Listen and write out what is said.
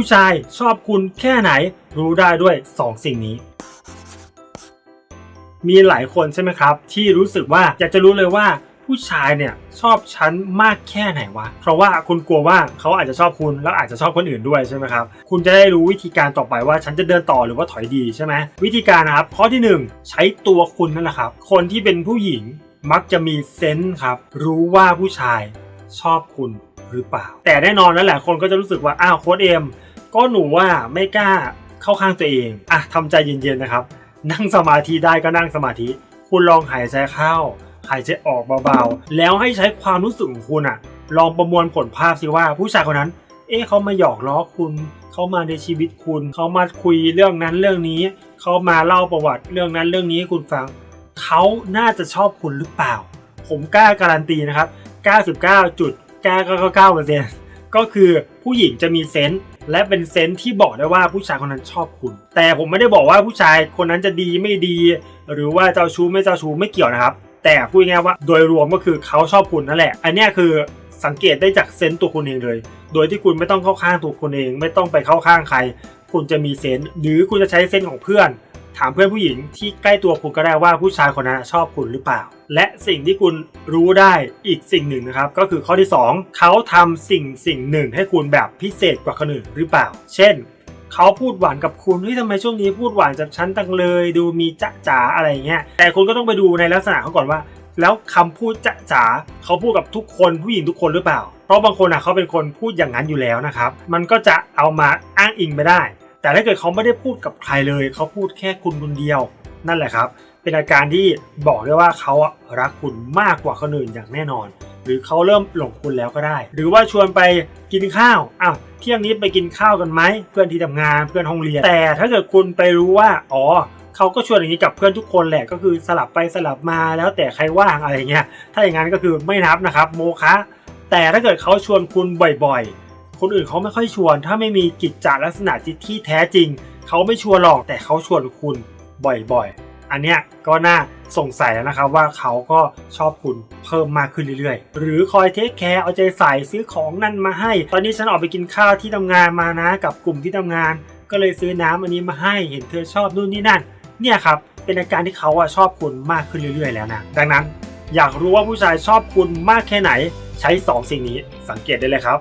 ผู้ชายชอบคุณแค่ไหนรู้ได้ด้วย 2 สิ่งนี้ มีหลายคนใช่ไหมครับ ที่รู้สึกว่าอยากจะรู้เลยว่าผู้ชายเนี่ยชอบฉันมากแค่ไหนวะ เพราะว่าคุณกลัวว่าเขาอาจจะชอบคุณแล้วอาจจะชอบคนอื่นด้วยใช่ไหมครับ คุณจะได้รู้วิธีการต่อไปว่าฉันจะเดินต่อหรือว่าถอยดีใช่ไหมวิธีการนะครับ ข้อที่หนึ่งใช้ตัวคุณนั่นแหละครับ คนที่เป็นผู้หญิงมักจะมีเซนส์ครับ รู้ว่าผู้ชายชอบคุณหรือเปล่า แต่แน่นอนแล้วแหละคนก็จะรู้สึกว่าอ้าวโค้ดเอ็ม ก็หนูว่าไม่กล้าเข้าข้างตัวเองอะทำใจเย็นๆนะครับ นั่งสมาธิได้ก็นั่งสมาธิ คุณลองหายใจเข้า หายใจออกเบาๆ แล้วให้ใช้ความรู้สึกของคุณอะลองประมวลผลภาพสิว่าผู้ชายคนนั้น เอ๊ะเขามาหยอกล้อคุณ เขามาในชีวิตคุณ เขามาคุยเรื่องนั้นเรื่องนี้ เขามาเล่าประวัติเรื่องนั้นเรื่องนี้ให้คุณฟัง เขาน่าจะชอบคุณหรือเปล่า ผมกล้าการันตีนะครับ 99.999%ก็คือผู้หญิงจะมีเซนส์ และเป็นเซนส์ที่บอกได้ว่าผู้ชายคนนั้นชอบคุณ แต่ผมไม่ได้บอกว่าผู้ชายคนนั้นจะดีไม่ดี หรือว่าเจ้าชู้ไม่เจ้าชู้ไม่เกี่ยวนะครับ แต่พูดง่ายๆว่าโดยรวมก็คือเขาชอบคุณนั่นแหละ อันนี้คือสังเกตได้จากเซนส์ตัวคุณเองเลย โดยที่คุณไม่ต้องเข้าข้างตัวคุณเอง ไม่ต้องไปเข้าข้างใคร คุณจะมีเซนส์หรือคุณจะใช้เซนส์ของเพื่อน ถามเพื่อนผู้หญิงที่ใกล้ตัวคุณก็ได้ว่าผู้ชายคนนั้นชอบคุณหรือเปล่า และสิ่งที่คุณรู้ได้อีกสิ่งหนึ่งนะครับ ก็คือข้อที่ 2 เขาทำสิ่งสิ่งหนึ่งให้คุณแบบพิเศษกว่าคนอื่นหรือเปล่า เช่นเขาพูดหวานกับคุณเฮ้ยทำไมช่วงนี้พูดหวานกับฉันตังเลย ดูมีจ๊ะจ๋าอะไรเงี้ยแต่คุณก็ต้องไปดูในลักษณะเขาก่อนว่า แล้วคำพูดจ๊ะจ๋าเขาพูดกับทุกคนผู้หญิงทุกคนหรือเปล่า เพราะบางคนอะเขาเป็นคนพูดอย่างนั้นอยู่แล้วนะครับ มันก็จะเอามาอ้างอิงไม่ได้ แต่ถ้าเกิดเขาไม่ได้พูดกับใครเลยเขาพูดแค่คุณคนเดียว นั่นแหละครับ เป็นอาการที่บอกได้ว่าเขาอะรักคุณมากกว่าคนอื่นอย่างแน่นอน หรือเขาเริ่มหลงคุณแล้วก็ได้ หรือว่าชวนไปกินข้าวอ้าวเที่ยงนี้ไปกินข้าวกันไหมเพื่อนที่ทำงานเพื่อนห้องเรียน แต่ถ้าเกิดคุณไปรู้ว่าอ๋อเขาก็ชวนอย่างนี้กับเพื่อนทุกคนแหละก็คือสลับไปสลับมาแล้วแต่ใครว่างอะไรเงี้ยถ้าอย่างนั้นก็คือไม่นับนะครับโมคะแต่ถ้าเกิดเขาชวนคุณบ่อยๆ คนอื่นเขาไม่ค่อยชวน ถ้าไม่มีกิจจาลักษณะที่แท้จริง เขาไม่ชวนหรอกแต่เขาชวนคุณบ่อยๆ อันเนี้ยก็น่าสงสัยแล้วนะครับว่าเขาก็ชอบคุณเพิ่มมากขึ้นเรื่อยๆ หรือคอยเทคแคร์เอาใจใส่ซื้อของนั่นมาให้ ตอนนี้ฉันออกไปกินข้าวที่ทำงานมานะ กับกลุ่มที่ทำงาน ก็เลยซื้อน้ำอันนี้มาให้เห็นเธอชอบนู่นนี่นั่น เนี่ยครับเป็นอาการที่เขาอะชอบคุณมากขึ้นเรื่อยๆ แล้วนะดังนั้น อยากรู้ว่าผู้ชายชอบคุณมากแค่ไหน ใช้ 2 สิ่งนี้สังเกตได้เลยครับ